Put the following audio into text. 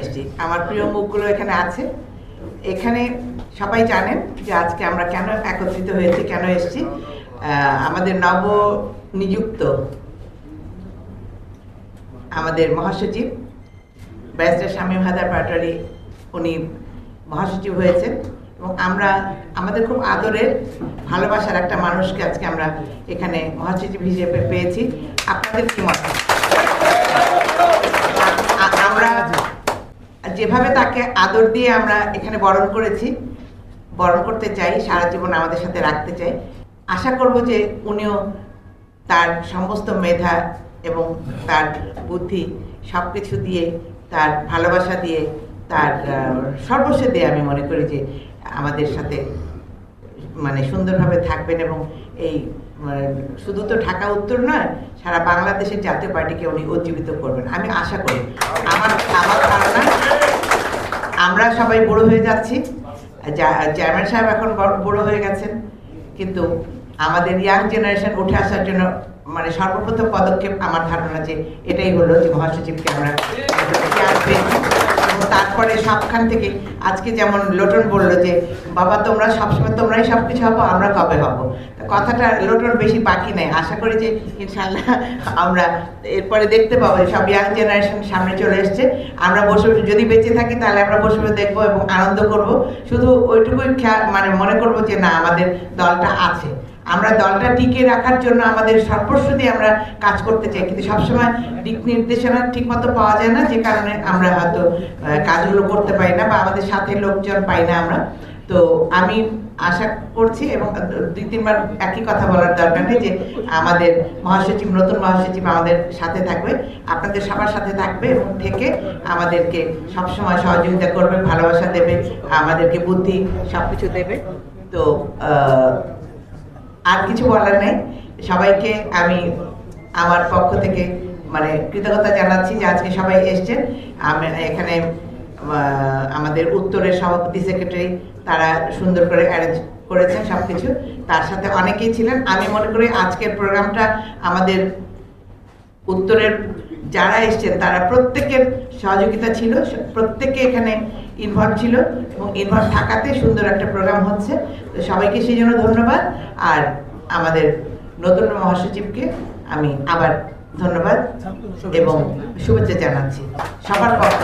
এসেছি। আমার প্রিয় মুখগুলো এখানে আছে। এখানে সবাই জানেন যে আজকে আমরা কেন একত্রিত হয়েছি, কেন এসেছি। আমাদের নব নিযুক্ত আমাদের মহাসচিব, ব্যারিস্টার স্বামী হায়দার পাটোয়ারি, উনি মহাসচিব হয়েছেন। এবং আমরা আমাদের খুব আদরের, ভালোবাসার একটা মানুষকে আজকে আমরা এখানে মহাসচিব হিসেবে পেয়েছি। আপনাদের কি মত যেভাবে তাকে আদর দিয়ে আমরা এখানে বরণ করেছি বরণ করতে চাই সারা জীবন আমাদের সাথে রাখতে চাই আশা করব যে উনিও তার সমস্ত মেধা এবং তার বুদ্ধি সব কিছু দিয়ে তার ভালোবাসা দিয়ে তার সর্বস্ব দিয়ে আমি মনে করি যে আমাদের সাথে মানে সুন্দরভাবে থাকবেন এবং এই মানে, শুধু তো ঢাকা উত্তর নয় সারা বাংলাদেশের জাতীয় পার্টিকে উনি উজ্জীবিত করবেন। আমি আশা করি। আমার আমার ধারণা আমরা সবাই বড় হয়ে যাচ্ছি। চেয়ারম্যান সাহেব এখন বড়- হয়ে গেছেন। কিন্তু আমাদের ইয়াং জেনারেশন উঠে আসার জন্য মানে সর্বপ্রথম পদক্ষেপ আমার ধারণা যে এটাই হলো যে মহাসচিবকে আমরা তারপরে সবখান থেকে আজকে যেমন লোটন বলল যে, বাবা, তোমরা সবসময় তোমরাই সব কিছু হব, আমরা কবে হব? কথাটা লোটন বেশি বাকি নেই। আশা করি যে ইনশাল্লাহ আমরা এরপরে দেখতে পাবো। সব ইয়াং জেনারেশন সামনে চলে এসছে। আমরা বসে বসে যদি বেঁচে থাকি, তাহলে আমরা বসে বসে দেখব এবং আনন্দ করব। শুধু ওইটুকুই মানে মনে করব যে, না, আমাদের দলটা আছে। আমরা দলটা টিকে রাখার জন্য আমাদের সর্বস্ব দিয়ে আমরা কাজ করতে চাই। কিন্তু সবসময় দিক নির্দেশনা ঠিক মতো পাওয়া যায় না, যে কারণে আমরা হয়তো কাজগুলো করতে পারি না বা আমাদের সাথে লোকজন পাই না আমরা। তো আমি আশা করছি এবং দুই তিনবার একই কথা বলার দরকার নেই যে আমাদের মহাসচিব, নতুন মহাসচিব আমাদের সাথে থাকবে, আপনাদের সবার সাথে থাকবে এবং থেকে আমাদেরকে সবসময় সহযোগিতা করবে, ভালোবাসা দেবে, আমাদেরকে বুদ্ধি সব কিছু দেবে। তো আর কিছু বলার নেই। সবাইকে আমি আমার পক্ষ থেকে মানে কৃতজ্ঞতা জানাচ্ছি যে আজকে সবাই এসছেন। আমি এখানে আমাদের উত্তরের সভাপতি সেক্রেটারি, তারা সুন্দর করে অ্যারেঞ্জ করেছেন সব কিছু তার সাথে অনেকেই ছিলেন। আমি মনে করি আজকের প্রোগ্রামটা আমাদের উত্তরের যারা এসছেন, তারা প্রত্যেকের সহযোগিতা ছিল। প্রত্যেকে এখানে ইনভলভ ছিল এবং ইনভলভ থাকাতে সুন্দর একটা প্রোগ্রাম হচ্ছে। তো সবাইকে সেই জন্য ধন্যবাদ। আর আমাদের নতুন মহাসচিবকে আমি আবার ধন্যবাদ এবং শুভেচ্ছা জানাচ্ছি। সবার পক্ষ।